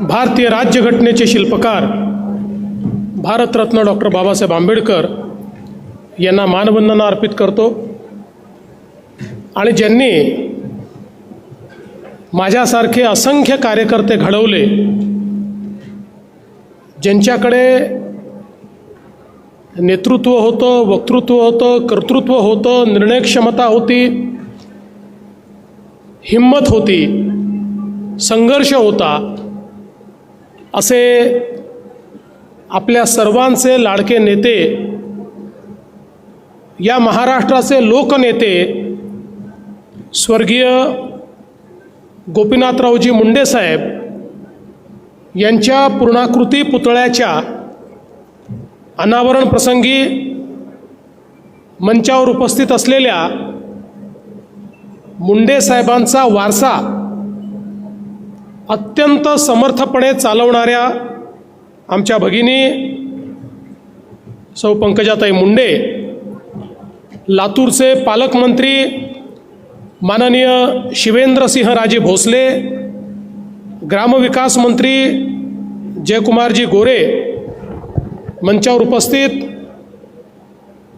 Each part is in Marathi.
भारतीय राज्यघटनेचे शिल्पकार भारतरत्न डॉक्टर बाबासाहेब आंबेडकर यांना मानवंदना अर्पित करतो. आणि ज्यांनी माझ्यासारखे असंख्य कार्यकर्ते घडवले ज्यांच्याकडे नेतृत्व होतं वक्तृत्व होतं कर्तृत्व होतं निर्णय क्षमता होती हिंमत होती संघर्ष होता असे आपल्या सर्वांचे लाडके नेते या महाराष्ट्राचे लोकनेते स्वर्गीय गोपीनाथरावजी मुंडे साहेब यांच्या पूर्णाकृती पुतळ्याच्या अनावरण प्रसंगी मंचावर उपस्थित असलेल्या मुंडे साहेबांचा वारसा अत्यंत समर्थपणे चालवणाऱ्या आमच्या भगिनी सौ पंकजाताई मुंडे लातूरचे पालकमंत्री माननीय शिवेंद्रसिंहराजे भोसले ग्रामविकास मंत्री जयकुमारजी गोरे मंचावर उपस्थित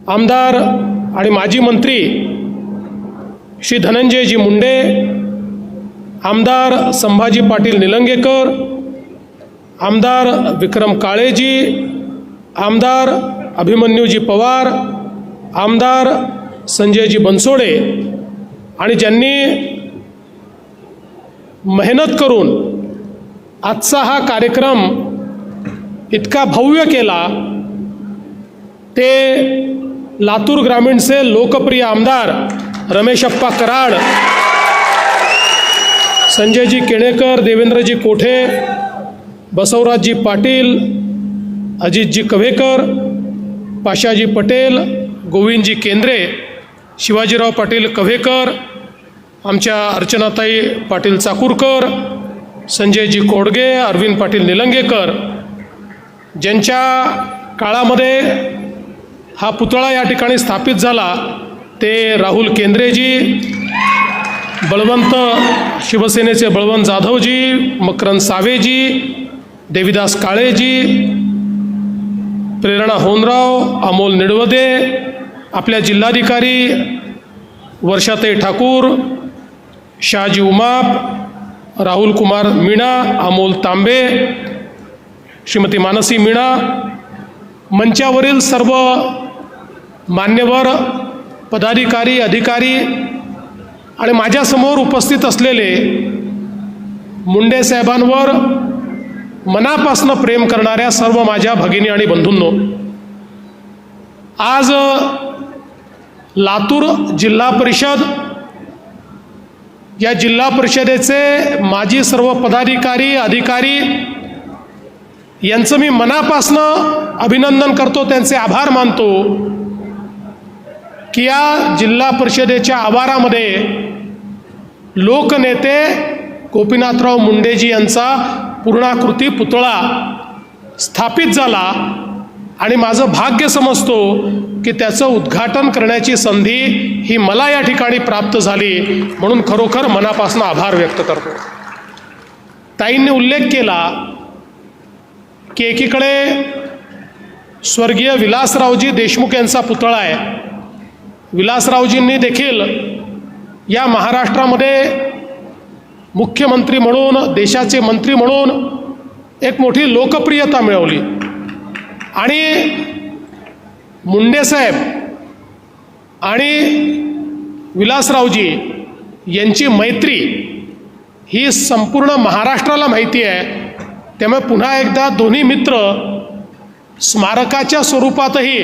आमदार आणि माजी मंत्री श्री धनंजयजी मुंडे आमदार संभाजी पाटील निलंगेकर आमदार विक्रम काळेजी आमदार अभिमन्यूजी पवार आमदार संजयजी बनसोडे आणि ज्यांनी मेहनत करून आजचा हा कार्यक्रम इतका भव्य केला ते लातूर ग्रामीणचे लोकप्रिय आमदार रमेशप्पा कराड संजयजी केळेकर देवेंद्रजी कोठे बसवराजजी पाटील अजितजी कव्हेकर पाशाजी पटेल गोविंदजी केंद्रे शिवाजीराव पाटील कव्हेकर आमच्या अर्चनाताई पाटील चाकूरकर संजयजी कोडगे अरविंद पाटील निलंगेकर. ज्यांच्या काळामध्ये हा पुतळा या ठिकाणी स्थापित झाला ते राहुल केंद्रेजी बळवंत शिवसेनेचे बळवंत जाधवजी मकरंद सावेजी देविदास काळेजी प्रेरणा होनराव अमोल निडवदे आपल्या जिल्हाधिकारी वर्षाताई ठाकूर शहाजी उमाप राहुल कुमार मीणा अमोल तांबे श्रीमती मानसी मीणा मंचावरील सर्व मान्यवर पदाधिकारी अधिकारी आणि माझ्यासमोर उपस्थित असलेले मुंडे साहेबांवर मनापासनं प्रेम करणाऱ्या सर्व माझ्या भगिनी आणि बंधूंनो आज लातूर जिल्हा परिषद या जिल्हा परिषदेचे माजी सर्व पदाधिकारी अधिकारी यांचं मी मनापासनं अभिनंदन करतो त्यांचे आभार मानतो. की या जिल्हा परिषदेच्या आवारामध्ये लोकनेते गोपीनाथराव मुंडेजी यांचा पूर्णाकृती पुतळा स्थापित झाला आणि माझं भाग्य समजतो की त्याचं उद्घाटन करण्याची संधी ही मला या ठिकाणी प्राप्त झाली म्हणून खरोखर मनापासून आभार व्यक्त करतो. ताईंनी उल्लेख केला की एकीकडे स्वर्गीय विलासरावजी देशमुख यांचा पुतळा आहे. विलासरावजींनी देखील या महाराष्ट्रामध्ये मुख्यमंत्री म्हणून देशाचे मंत्री म्हणून एक मोठी लोकप्रियता मिळवली. आणि मुंडेसाहेब आणि विलासरावजी यांची मैत्री ही संपूर्ण महाराष्ट्राला माहिती आहे. त्यामुळे पुन्हा एकदा दोन्ही मित्र स्मारकाच्या स्वरूपातही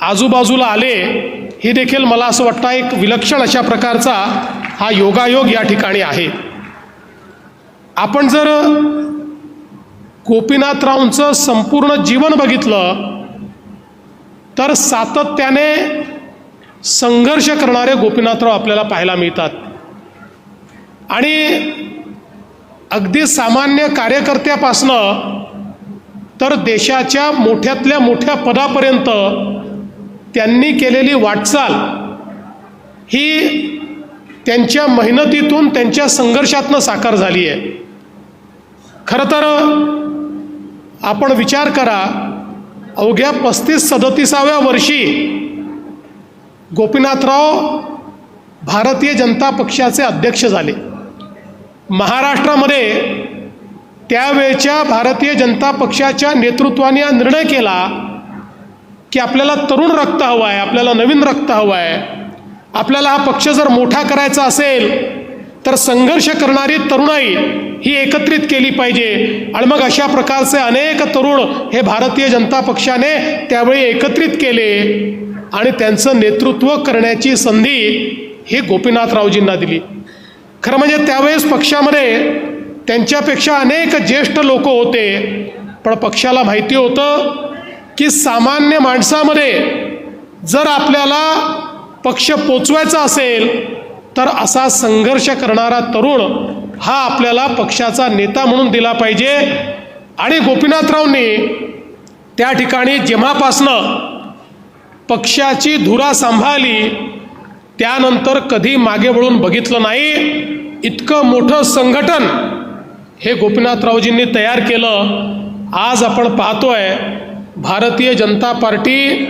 आजूबाजूला आले. हे देखील मला असं वाटतं एक विलक्षण अशा प्रकारचा हा योगायोग या ठिकाणी आहे. आपण जर गोपीनाथरावांचं संपूर्ण जीवन बघितलं तर सातत्याने संघर्ष करणारे गोपीनाथराव आपल्याला पाहायला मिळतात. आणि अगदी सामान्य कार्यकर्त्यापासनं तर देशाच्या मोठ्यातल्या मोठ्या पदापर्यंत त्यांनी केलेली वाटचाल ही त्यांच्या मेहनतीतून त्यांच्या संघर्षातनं साकार झाली आहे. खरं तर आपण विचार करा अवघ्या पस्तीस सदतीसाव्या वर्षी गोपीनाथराव भारतीय जनता पक्षाचे अध्यक्ष झाले. महाराष्ट्रामध्ये त्यावेळच्या भारतीय जनता पक्षाच्या नेतृत्वाने हा निर्णय केला की आपल्याला तरुण रक्त हवं आहे आपल्याला नवीन रक्त हवं आहे आपल्याला हा पक्ष जर मोठा करायचा असेल तर संघर्ष करणारी तरुणाई ही एकत्रित केली पाहिजे. आणि मग अशा प्रकारचे अनेक तरुण हे भारतीय जनता पक्षाने त्यावेळी एकत्रित केले. आणि त्यांचं नेतृत्व करण्याची संधी ही गोपीनाथरावजींना दिली. खरं म्हणजे त्यावेळेस पक्षामध्ये त्यांच्यापेक्षा अनेक ज्येष्ठ लोक होते. पण पक्षाला माहिती होतं की सामान्य माणसामध्ये जर आपल्याला पक्ष पोचवायचा असेल तर असा संघर्ष करणारा तरुण हा आपल्याला पक्षाचा नेता म्हणून दिला पाहिजे. आणि गोपीनाथरावनी त्या ठिकाणी जेव्हापासनं पक्षाची धुरा सांभाळली त्यानंतर कधी मागे वळून बघितलं नाही. इतकं मोठं संघटन हे गोपीनाथरावजींनी तयार केलं. आज आपण पाहतोय भारतीय जनता पार्टी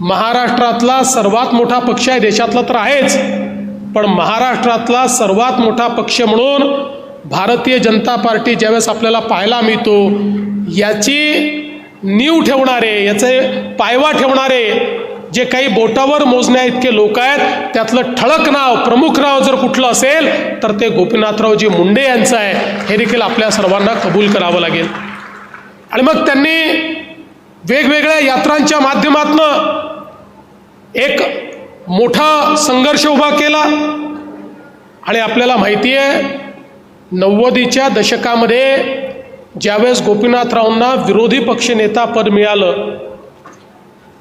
महाराष्ट्रातला सर्वात मोठा पक्ष आहे. देशातला तर आहेच. पण महाराष्ट्रातला सर्वात मोठा पक्ष म्हणून भारतीय जनता पार्टी ज्यावेळेस आपल्याला पाहायला मिळतो याची नीव ठेवणारे याचे पायवा ठेवणारे जे काही बोटावर मोजण्या इतके लोक आहेत त्यातलं ठळक नाव प्रमुख नाव जर कुठलं असेल तर ते गोपीनाथरावजी मुंडे यांचं आहे. हे देखील आपल्या सर्वांना कबूल करावं लागेल. आणि मग त्यांनी वेगवेगळ्या यात्रांच्या माध्यमातनं एक मोठा संघर्ष उभा केला. आणि आपल्याला माहिती आहे नव्वदीच्या दशकामध्ये ज्यावेळेस गोपीनाथरावांना विरोधी पक्षनेता पद मिळालं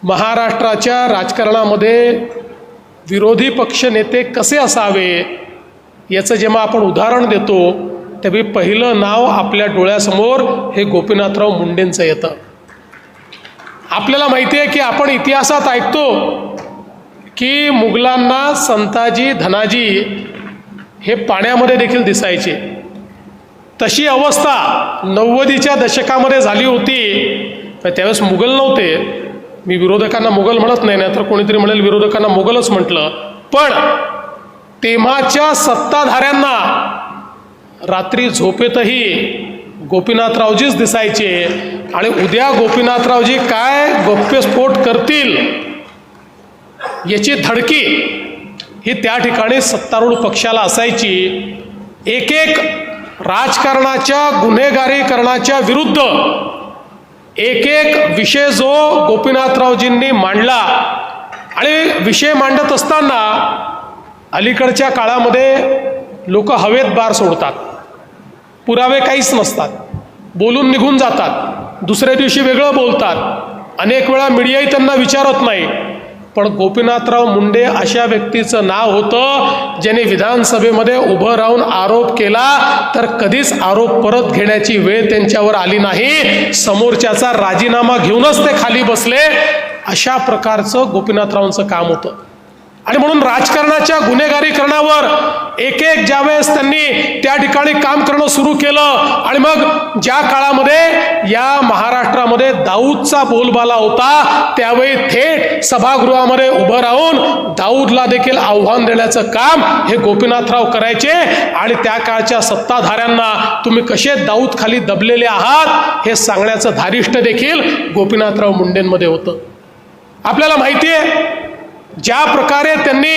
महाराष्ट्राच्या राजकारणामध्ये विरोधी पक्षनेते कसे असावे याचं जेव्हा आपण उदाहरण देतो तेव्हा पहिलं नाव आपल्या डोळ्यासमोर हे गोपीनाथराव मुंडेंचं येतं. आपल्याला माहिती आहे की आपण इतिहासात ऐकतो की मुघलांना संताजी धनाजी हे पाण्यामध्ये देखील दिसायचे. तशी अवस्था नव्वदीच्या दशकामध्ये झाली होती. त्यावेळेस मुघल नव्हते. मी विरोधकांना मुघल म्हणत नाही नाहीतर कोणीतरी म्हणेल विरोधकांना मुघलच म्हटलं. पण तेव्हाच्या सत्ताधाऱ्यांना रात्री झोपेतही गोपीनाथरावजीच दिसायचे. आणि उद्या गोपीनाथरावजी काय गौप्यस्फोट करतील याची धडकी ही त्या ठिकाणी सत्तारूढ पक्षाला असायची. एक एक राजकारणाच्या गुन्हेगारीकरणाच्या विरुद्ध एक एक विषय जो गोपीनाथरावजींनी मांडला आणि विषय मांडत असताना अलीकडच्या काळामध्ये लोक हवेत बार सोडतात. पुरावे काहीच नसतात. बोलून निघून जातात. दुसऱ्या दिवशी वेगळं बोलतात. अनेक वेळा मीडियाही त्यांना विचारत नाही. पण गोपीनाथराव मुंडे अशा व्यक्तीचं नाव होतं ज्याने विधानसभेमध्ये उभं राहून आरोप केला तर कधीच आरोप परत घेण्याची वेळ त्यांच्यावर आली नाही. समोरच्याचा राजीनामा घेऊनच ते खाली बसले. अशा प्रकारचं गोपीनाथरावांचं काम होतं. आणि म्हणून राजकारणाच्या गुन्हेगारीकरणावर एक एक ज्यावेळेस त्यांनी त्या ठिकाणी काम करणं सुरू केलं आणि मग ज्या काळामध्ये या महाराष्ट्रामध्ये दाऊदचा बोलबाला होता त्यावेळी थेट सभागृहामध्ये उभं राहून दाऊदला देखील आव्हान देण्याचं काम हे गोपीनाथराव करायचे. आणि त्या काळच्या सत्ताधाऱ्यांना तुम्ही कसे दाऊद खाली दबलेले आहात हे सांगण्याचं धारिष्ट देखील गोपीनाथराव मुंडेंमध्ये होतं. आपल्याला माहिती आहे ज्या प्रकारे त्यांनी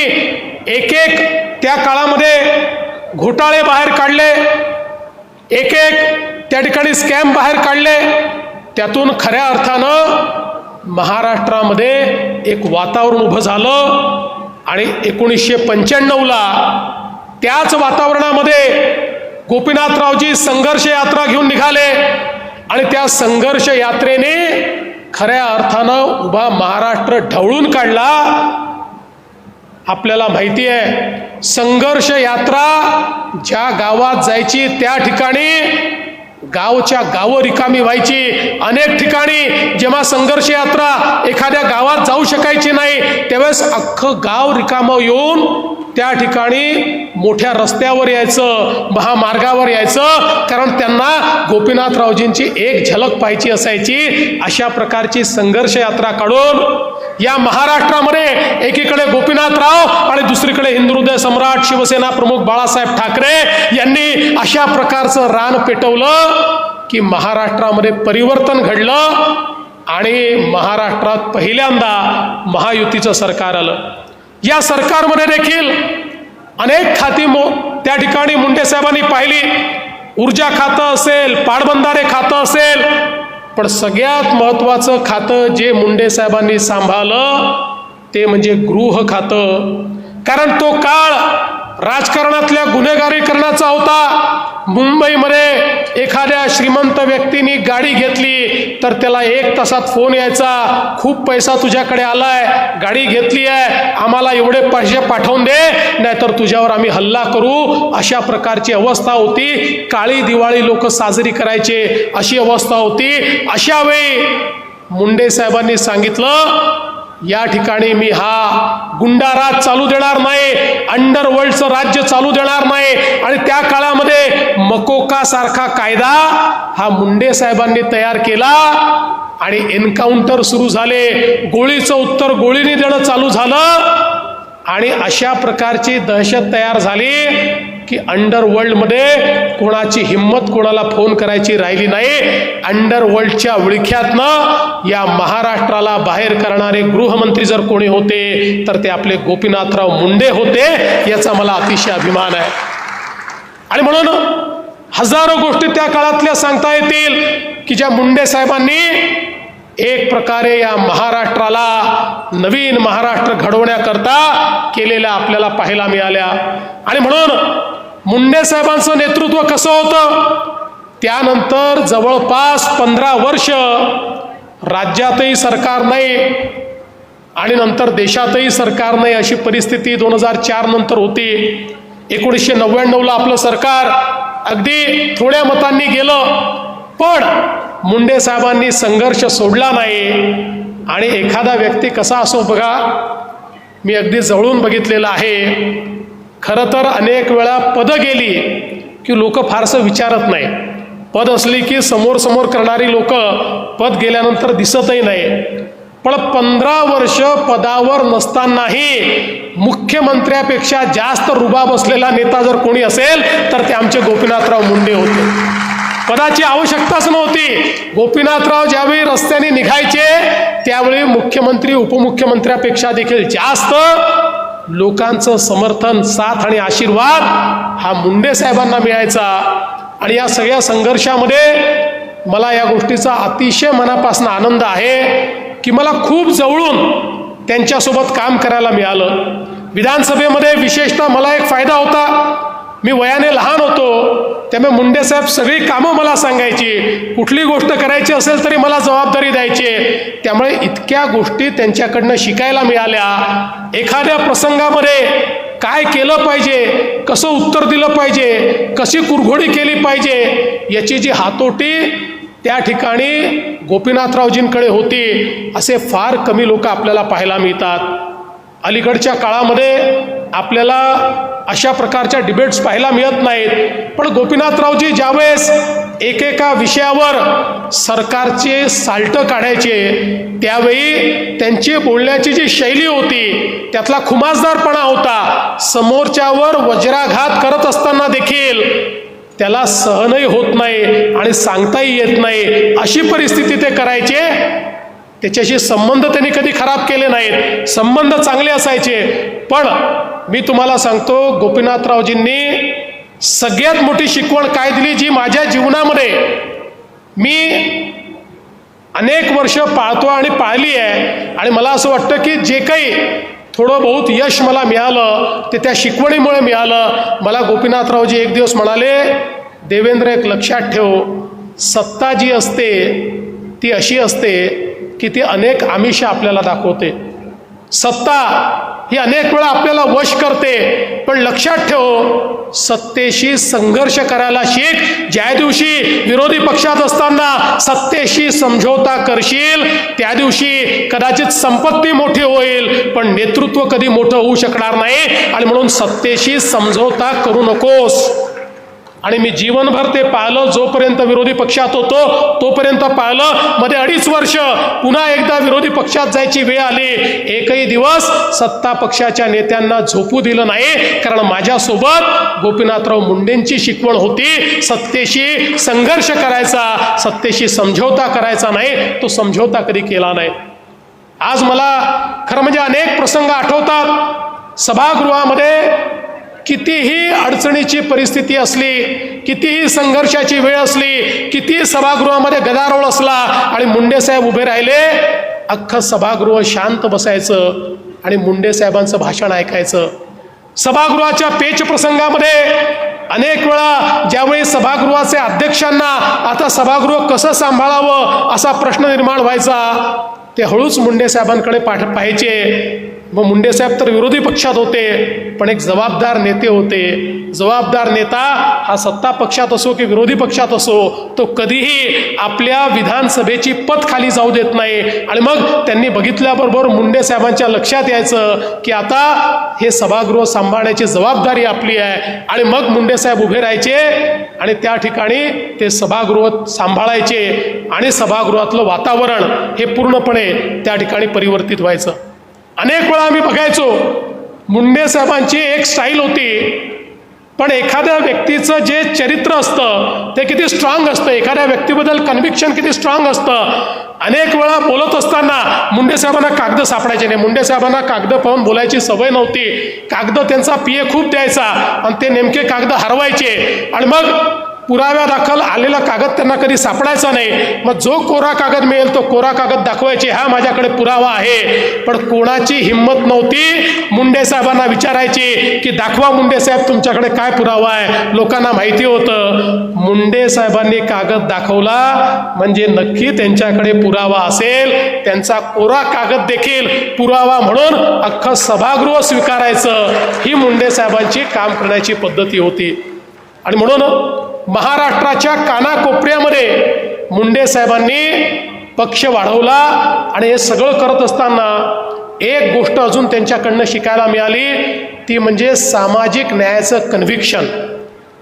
एक एक त्या काळामध्ये घोटाळे बाहेर काढले एक एक त्या ठिकाणी स्कॅम बाहेर काढले त्यातून खऱ्या अर्थानं महाराष्ट्रामध्ये एक वातावरण उभं झालं आणि एकोणीसशे पंच्याण्णवला त्याच वातावरणामध्ये गोपीनाथरावजी संघर्ष यात्रा घेऊन निघाले आणि त्या संघर्ष यात्रेने खऱ्या अर्थानं उभा महाराष्ट्र ढवळून काढला. आपल्याला माहिती आहे संघर्ष यात्रा ज्या गावात जायची त्या ठिकाणी गावच्या गावं रिकामी व्हायची. अनेक ठिकाणी जेव्हा संघर्ष यात्रा एखाद्या गावात जाऊ शकायची नाही त्यावेळेस अख्खं गाव रिकामं येऊन त्या ठिकाणी मोठ्या रस्त्यावर यायचं महामार्गावर यायचं. कारण त्यांना गोपीनाथरावजींची एक झलक पाहायची असायची. अशा प्रकारची संघर्ष यात्रा काढून या महाराष्ट्रामध्ये एकीकडे गोपीनाथराव आणि दुसरीकडे हिंदुहृदय सम्राट शिवसेना प्रमुख बाळासाहेब ठाकरे यांनी अशा प्रकारचं रान पेटवलं की महाराष्ट्रामध्ये परिवर्तन घडलं आणि महाराष्ट्रात पहिल्यांदा महायुतीचं सरकार आलं. या सरकारमध्ये देखील अनेक खाती मो त्या ठिकाणी मुंडे साहेबांनी पाहिली. ऊर्जा खातं असेल पाटबंधारे खातं असेल पण सगळ्यात महत्त्वाचं खातं जे मुंडे साहेबांनी सांभाळलं ते म्हणजे गृह खातं. कारण तो काळ राजकारणातल्या गुन्हेगारीकरणाचा होता. मुंबईमध्ये एखाद्या श्रीमंत व्यक्तीने गाडी घेतली तर त्याला एक तासात फोन यायचा खूप पैसा तुझ्याकडे आलाय गाडी घेतली आहे आम्हाला एवढे पैसे पाठवून दे नाहीतर तुझ्यावर आम्ही हल्ला करू. अशा प्रकारची अवस्था होती. काळी दिवाळी लोक साजरी करायचे अशी अवस्था होती. अशा वेळी मुंडे साहेबांनी सांगितलं या ठिकाणी मी हा गुंडाराज चालू देणार नाही अंडरवर्ल्डचं राज्य चालू देणार नाही. आणि त्या काळामध्ये मकोका सारखा कायदा हा मुंडे साहेबांनी तयार केला आणि एन्काउंटर सुरू झाले. गोळीचं उत्तर गोळीने देणं चालू झालं. आणि अशा प्रकारची दहशत तयार झाली. की अंडरवर्ल्डमध्ये कोणाची हिंमत कोणाला फोन करायची राहिली नाही. अंडरवर्ल्डच्या विळख्यातनं या महाराष्ट्राला बाहेर करणारे गृहमंत्री जर कोणी होते तर ते आपले गोपीनाथराव मुंडे होते याचा मला अतिशय अभिमान आहे. आणि म्हणून हजारो गोष्टी त्या काळातल्या सांगता येतील की ज्या मुंडे साहेबांनी एक प्रकारे या महाराष्ट्राला नवीन महाराष्ट्र घडवण्याकरता केलेल्या आपल्याला पाहायला मिळाल्या. आणि म्हणून मुंडे साहेबांचं नेतृत्व कसं होतं? त्यानंतर जवळपास पंधरा वर्ष राज्यातही सरकार नाही आणि नंतर देशातही सरकार नाही अशी परिस्थिती दोन हजार चार नंतर होती. एकोणीसशे नव्याण्णवला आपलं सरकार अगदी थोड्या मतांनी गेलं पण मुंडे साहेबांनी संघर्ष सोडला नाही. आणि एखादा व्यक्ती कसा असो बघा मी अगदी जवळून बघितलेलं आहे. खरं तर अनेक वेळा पदं गेली की लोक फारसं विचारत नाही. पद असली की समोर समोर करणारी लोक पद गेल्यानंतर दिसतही नाही. पण पंधरा वर्ष पदावर नसतानाही मुख्यमंत्र्यापेक्षा जास्त रुबाब असलेला नेता जर कोणी असेल तर ते आमचे गोपीनाथराव मुंडे होते. पदाची आवश्यकताच नव्हती. गोपीनाथराव ज्यावेळी रस्त्याने निघायचे त्यावेळी मुख्यमंत्री उपमुख्यमंत्र्यापेक्षा देखील जास्त लोकांचं समर्थन साथ आणि आशीर्वाद हा मुंडे साहेबांना मिळायचा. आणि या सगळ्या संघर्षामध्ये मला या गोष्टीचा अतिशय मनापासून आनंद आहे की मला खूप जवळून त्यांच्यासोबत काम करायला मिळालं. विधानसभेमध्ये विशेषतः मला एक फायदा होता. मी वयाने लहान होतो त्यामुळे मुंडे साहेब सगळी कामं मला सांगायची. कुठली गोष्ट करायची असेल तरी मला जबाबदारी द्यायची. त्यामुळे इतक्या गोष्टी त्यांच्याकडनं शिकायला मिळाल्या. एखाद्या प्रसंगामध्ये काय केलं पाहिजे कसं उत्तर दिलं पाहिजे कशी कुरघोडी केली पाहिजे याची जी हातोटी त्या ठिकाणी गोपीनाथरावजींकडे होती असे फार कमी लोक आपल्याला पाहायला मिळतात. अलीकडच्या काळामध्ये आपल्याला अशा प्रकारच्या डिबेट्स पाहायला मिळत नाहीत. पण गोपीनाथरावजी ज्यावेळेस एकेका विषयावर सरकारचे साल्टं काढायचे त्यावेळी त्यांची बोलण्याची जी शैली होती त्यातला खुमासदारपणा होता समोरच्यावर वज्राघात करत असताना देखील त्याला सहनही होत नाही आणि सांगताही येत नाही. अशी परिस्थिती ते करायचे. त्याच्याशी संबंध त्यांनी कधी खराब केले नाहीत. संबंध चांगले असायचे. पण मी तुम्हाला सांगतो गोपीनाथरावजींनी सगळ्यात मोठी शिकवण काय दिली जी माझ्या जीवनामध्ये मी अनेक वर्ष पाळतो आणि पाळली आहे. आणि मला असं वाटतं की जे काही थोडं बहुत यश मला मिळालं ते त्या शिकवणीमुळे मिळालं. मला गोपीनाथरावजी एक दिवस म्हणाले देवेंद्र एक लक्षात ठेव. सत्ता जी असते ती अशी असते की ती अनेक आमिष आपल्याला दाखवते. सत्ता ही अनेक वेळा आपल्याला वश करते. पण लक्षात ठेव सत्तेशी संघर्ष करायला शिक. ज्या दिवशी विरोधी पक्षात असताना सत्तेशी समझोता करशील त्या दिवशी कदाचित संपत्ती मोठी होईल पण नेतृत्व कधी मोठं होऊ शकणार नाही. आणि म्हणून सत्तेशी समझोता करू नकोस. आणि मी जीवनभर ते पाळलं जोपर्यंत विरोधी पक्षात होतो तोपर्यंत पाळलं मध्ये अडीच वर्ष पुन्हा एकदा विरोधी पक्षात जायची वेळ आली. एकही दिवस सत्ता पक्षाच्या नेत्यांना झोपू दिलं नाही. कारण माझ्यासोबत गोपीनाथराव मुंडेंची शिकवण होती. सत्तेशी संघर्ष करायचा सत्तेशी समझोता करायचा नाही तो समझोता कधी केला नाही. आज मला खरं म्हणजे अनेक प्रसंग आठवतात. सभागृहामध्ये कितीही अडचणीची परिस्थिती असली कितीही संघर्षाची वेळ असली कितीही सभागृहामध्ये गदारोळ असला आणि मुंडेसाहेब उभे राहिले अख्खं सभागृह शांत बसायचं आणि मुंडे साहेबांचं भाषण ऐकायचं. सभागृहाच्या पेच प्रसंगामध्ये अनेक वेळा ज्यावेळी सभागृहाचे अध्यक्षांना आता सभागृह कसं सांभाळावं असा प्रश्न निर्माण व्हायचा ते हळूच मुंडे साहेबांकडे पाठ पाहायचे. मग मुंडे साहेब तर विरोधी पक्षात होते पण एक जबाबदार नेते होते. जबाबदार नेता हा सत्ता पक्षात असो की विरोधी पक्षात असो तो कधीही आपल्या विधानसभेची पत खाली जाऊ देत नाही. आणि मग त्यांनी बघितल्याबरोबर मुंडे साहेबांच्या लक्षात यायचं की आता हे सभागृह सांभाळण्याची जबाबदारी आपली आहे. आणि मग मुंडे साहेब उभे राहायचे आणि त्या ठिकाणी ते सभागृह सांभाळायचे आणि सभागृहातलं वातावरण हे पूर्णपणे त्या ठिकाणी परिवर्तित व्हायचं. अनेक वेळा आम्ही बघायचो मुंडे साहेबांची एक स्टाईल होती पण एखाद्या व्यक्तीचं जे चरित्र असतं ते किती स्ट्रॉंग असतं. एखाद्या व्यक्तीबद्दल कन्व्हिक्शन किती स्ट्रॉंग असतं. अनेक वेळा बोलत असताना मुंडे साहेबांना कागद सापडायचे नाही. मुंडे साहेबांना कागद पाहून बोलायची सवय नव्हती. कागद त्यांचा पिये खूप द्यायचा आणि ते नेमके कागद हरवायचे. आणि मग पुराव्या दाखल आलेला कागद त्यांना कधी सापडायचा नाही. मग जो कोरा कागद मिळेल तो कोरा कागद दाखवायचे हा माझ्याकडे पुरावा आहे. पण कोणाची हिंमत नव्हती मुंडे साहेबांना विचारायची की दाखवा मुंडे साहेब तुमच्याकडे काय पुरावा आहे? लोकांना माहिती होतं. मुंडे साहेबांनी कागद दाखवला म्हणजे नक्की त्यांच्याकडे पुरावा असेल. त्यांचा कोरा कागद देखील पुरावा म्हणून अख्खं सभागृह स्वीकारायचं. ही मुंडे साहेबांची काम करण्याची पद्धती होती. आणि म्हणून महाराष्ट्राच्या कानाकोपऱ्यामध्ये मुंडे साहेबांनी पक्ष वाढवला आणि हे सगळं करत असताना एक गोष्ट अजून त्यांच्याकडनं शिकायला मिळाली ती म्हणजे सामाजिक न्यायाचं कन्व्हिक्शन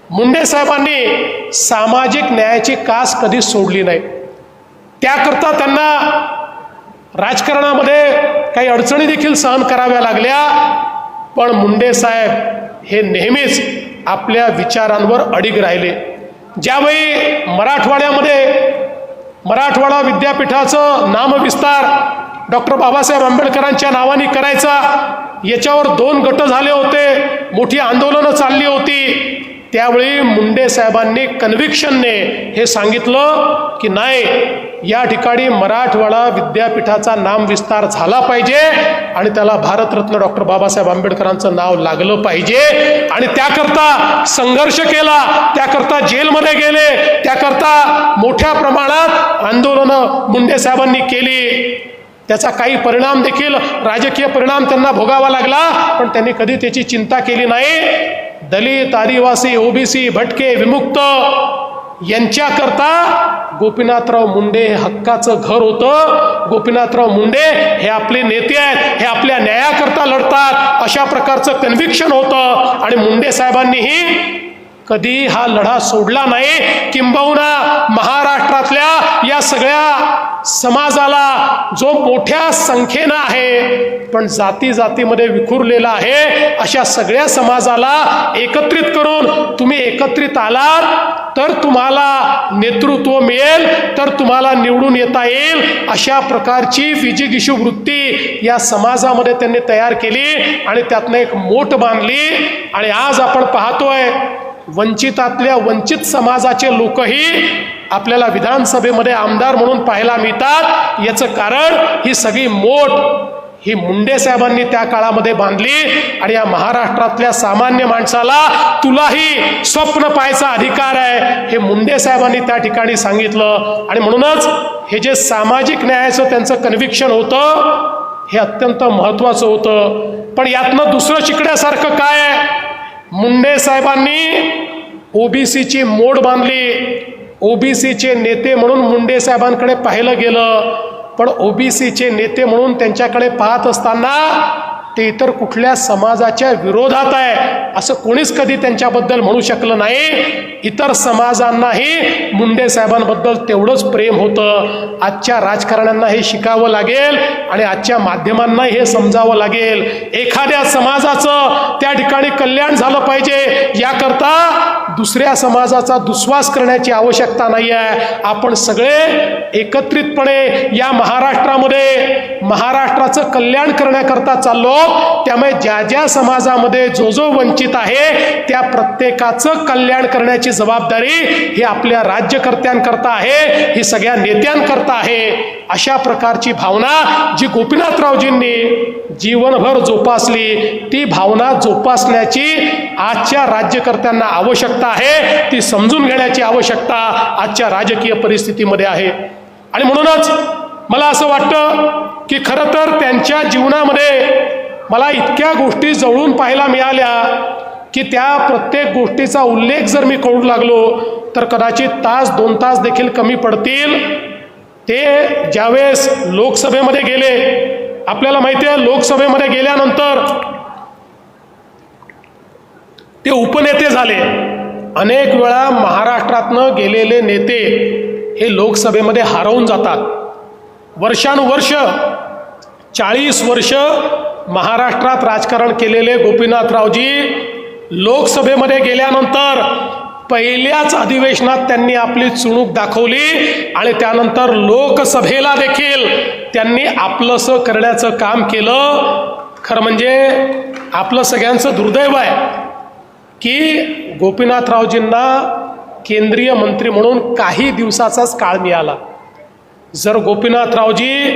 मुंडे साहेबांनी सामाजिक न्यायाची कास कधी सोडली नाही. त्याकरता त्यांना राजकारणामध्ये काही अडचणी देखील सहन कराव्या लागल्या पण मुंडे साहेब हे नेहमीच आपल्या विचारांवर अडीग राहिले. ज्यावेळी मराठवाड्यामध्ये मराठवाडा विद्यापीठाचं नामविस्तार डॉक्टर बाबासाहेब आंबेडकरांच्या नावाने करायचा याच्यावर दोन गट झाले होते मोठी आंदोलनं चालली होती. त्यावेळी मुंडे साहेबांनी कन्व्हिक्शनने हे सांगितलं की नाही या ठिकाणी मराठवाडा विद्यापीठाचा नाम विस्तार झाला पाहिजे आणि त्याला भारतरत्न डॉक्टर बाबासाहेब आंबेडकरांचं नाव लागलं पाहिजे. आणि त्याकरता संघर्ष केला त्याकरता जेलमध्ये गेले त्याकरता मोठ्या प्रमाणात आंदोलनं मुंडे साहेबांनी केली. त्याचा काही परिणाम देखील राजकीय परिणाम त्यांना भोगावा लागला पण त्यांनी कधी त्याची चिंता केली नाही. दलित आदिवासी ओबीसी भटके विमुक्त यांच्याकरता गोपीनाथराव मुंडे हे हक्काचं घर होतं. गोपीनाथराव मुंडे हे आपले नेते आहेत हे आपल्या न्यायाकरता लढतात. अशा प्रकारचं कन्व्हिक्शन होतं. आणि मुंडे साहेबांनीही कधी हा लढा सोडला नाही. किंबहुना महाराष्ट्रातल्या या सगळ्या समाजाला जो मोठ्या संख्येनं आहे पण जाती जातीमध्ये विखुरलेला आहे अशा सगळ्या समाजाला एकत्रित करून तुम्ही एकत्रित आलात तर तुम्हाला नेतृत्व मिळेल तर तुम्हाला निवडून येता येईल अशा प्रकारची विजिगिशू वृत्ती या समाजामध्ये त्यांनी तयार केली आणि त्यातनं एक मोठ बांधली. आणि आज आपण पाहतोय वंचितातल्या वंचित समाजाचे लोकही आपल्याला विधानसभेमध्ये आमदार म्हणून पाहायला मिळतात. याचं कारण ही सगळी मोठ ही मुंडे साहेबांनी त्या काळामध्ये बांधली आणि या महाराष्ट्रातल्या सामान्य माणसाला तुलाही स्वप्न पाहायचा अधिकार आहे हे मुंडे साहेबांनी त्या ठिकाणी सांगितलं. आणि म्हणूनच हे जे सामाजिक न्यायाचं त्यांचं कन्व्हिक्शन होतं हे अत्यंत महत्त्वाचं होतं. पण यातनं दुसरं शिकण्यासारखं काय आहे? मुंडे साहेबांनी ओबीसीची मोड बांधली. ओबीसीचे नेते म्हणून मुंडे साहेबांकडे पाहिलं गेलं. पण ओबीसीचे नेते म्हणून त्यांच्याकडे पाहत असताना ते इतर कुठल्या समाजाच्या विरोधात आहे असं कोणीच कधी त्यांच्याबद्दल म्हणू शकलं नाही. इतर समाजांनाही मुंडे साहेबांबद्दल तेवढंच प्रेम होतं. आजच्या राजकारण्यांना हे शिकावं लागेल आणि आजच्या माध्यमांनाही हे समजावं लागेल. एखाद्या समाजाचं त्या ठिकाणी कल्याण झालं पाहिजे याकरता दुसऱ्या समाजाचा दुस्वास करण्याची आवश्यकता नाही आहे आपण सगळे एकत्रितपणे या महाराष्ट्रामध्ये महाराष्ट्राचं कल्याण करण्याकरता चाललो. त्यामुळे ज्या ज्या समाजामध्ये जो जो वंचित आहे त्या प्रत्येकाचं कल्याण करण्याची जबाबदारी ही आपल्या राज्यकर्त्यांकरता आहे ही सगळ्या नेत्यांकरता आहे. अशा प्रकारची भावना जी गोपीनाथरावजींनी जीवनभर जोपासली ती भावना जोपासण्याची आजच्या राज्यकर्त्यांना आवश्यकता आहे ती समजून घेण्याची आवश्यकता आजच्या राजकीय परिस्थितीमध्ये आहे. आणि म्हणूनच मला असं वाटतं की खरं तर त्यांच्या जीवनामध्ये मला इतक्या गोष्टी जवळून पाहायला मिळाल्या की त्या प्रत्येक गोष्टीचा उल्लेख जर मी करू लागलो तर कदाचित तास दोन तास देखील कमी पडतील. ते ज्यावेळेस लोकसभेमध्ये गेले आपल्याला माहिती आहे लोकसभेमध्ये गेल्यानंतर ते उपनेते झाले. अनेक वेळा महाराष्ट्रातनं गेलेले नेते हे लोकसभेमध्ये हरवून जातात. वर्षानुवर्ष चाळीस वर्ष महाराष्ट्रात राजकारण केलेले गोपीनाथरावजी लोकसभेमध्ये गेल्यानंतर पहिल्याच अधिवेशनात त्यांनी आपली चुणूक दाखवली आणि त्यानंतर लोकसभेला देखील त्यांनी आपलंसं करण्याचं काम केलं. खरं म्हणजे आपलं सगळ्यांचं दुर्दैव आहे की गोपीनाथरावजींना केंद्रीय मंत्री म्हणून काही दिवसाचाच काळ मिळाला. जर गोपीनाथरावजी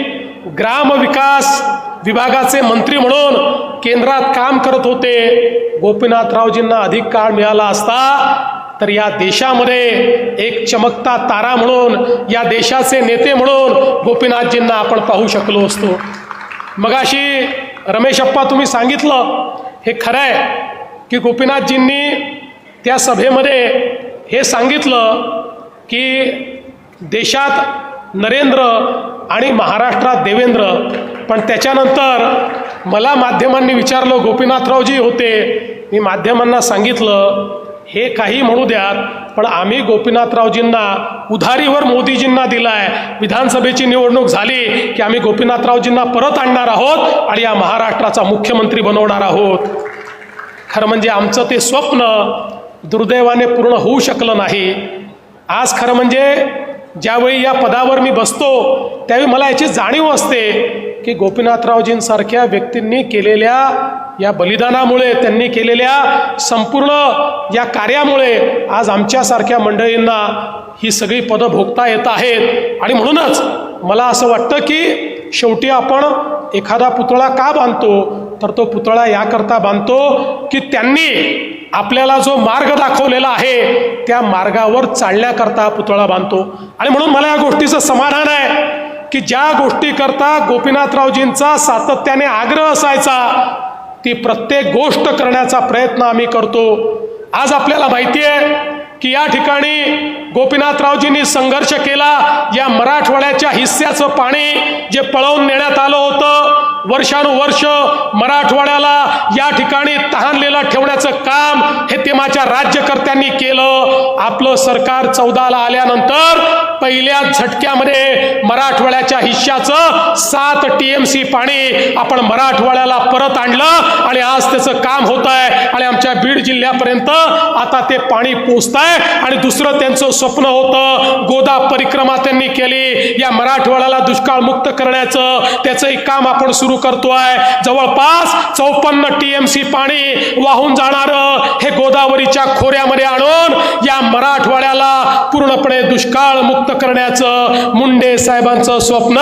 ग्रामविकास विभागाचे मंत्री म्हणून केंद्रात काम करत होते गोपीनाथरावजींना अधिक काळ मिळाला असता तर या देशामध्ये एक चमकता तारा म्हणून या देशाचे नेते म्हणून गोपीनाथजींना आपण पाहू शकलो असतो. मगाशी रमेश अप्पा तुम्ही सांगितलं हे खरं आहे की गोपीनाथजींनी त्या सभेमध्ये हे सांगितलं की देशात नरेंद्र आणि महाराष्ट्रात देवेंद्र पण त्याच्यानंतर मला माध्यमांनी विचारलं गोपीनाथरावजी होते. मी माध्यमांना सांगितलं हे काही म्हणू द्यात पण आम्ही गोपीनाथरावजींना उधारीवर मोदीजींना दिलाय. विधानसभेची निवडणूक झाली की आम्ही गोपीनाथरावजींना परत आणणार आहोत आणि या महाराष्ट्राचा मुख्यमंत्री बनवणार आहोत. खरं म्हणजे आमचं ते स्वप्न दुर्दैवाने पूर्ण होऊ शकलं नाही. आज खरं म्हणजे ज्यावेळी या पदावर मी बसतो त्यावेळी मला याची जाणीव असते की गोपीनाथरावजींसारख्या व्यक्तींनी केलेल्या या बलिदानामुळे त्यांनी केलेल्या संपूर्ण या कार्यामुळे आज आमच्यासारख्या मंडळींना ही सगळी पदं भोगता येत आहेत. आणि म्हणूनच मला असं वाटतं की शेवटी आपण एखादा पुतळा का बांधतो? तर तो पुतळा याकरता बांधतो की त्यांनी आपल्याला जो मार्ग दाखवलेला आहे त्या मार्गावर चालण्याकरता पुतळा बांधतो. आणि म्हणून मला या गोष्टीचं समाधान आहे की ज्या गोष्टीकरता गोपीनाथरावजींचा सातत्याने आग्रह असायचा ती प्रत्येक गोष्ट करण्याचा प्रयत्न आम्ही करतो. आज आपल्याला माहिती आहे की या ठिकाणी गोपीनाथरावजींनी संघर्ष केला या मराठवाड्याच्या हिस्स्याचं पाणी जे पळवून नेण्यात आलं होतं वर्षानुवर्ष मराठवाड्याला या ठिकाणी तहानलेलं ठेवण्याचं काम हे तेव्हाच्या राज्यकर्त्यांनी केलं. आपलं सरकार चौदाला आल्यानंतर पहिल्या झटक्यामध्ये मराठवाड्याच्या हिश्श्याचं सात टी एम सी पाणी आपण मराठवाड्याला परत आणलं आणि आज त्याचं काम होत आहे आणि आमच्या बीड जिल्ह्यापर्यंत आता ते पाणी पोचत आहे आणि दुसरं त्यांचं स्वप्न होतं. गोदा परिक्रमा त्यांनी केली. या मराठवाड्याला दुष्काळ मुक्त करण्याचं त्याचंही काम आपण सुरू करतोय. जवळपास चौपन्न टीएमसी पाणी वाहून जाणार हे गोदावरीच्या खोऱ्यामध्ये आणून या मराठवाड्याला पूर्णपणे दुष्काळ मुक्त करण्याचं मुंडे साहेबांचं स्वप्न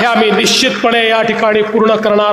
हे आम्ही निश्चितपणे या ठिकाणी पूर्ण करणार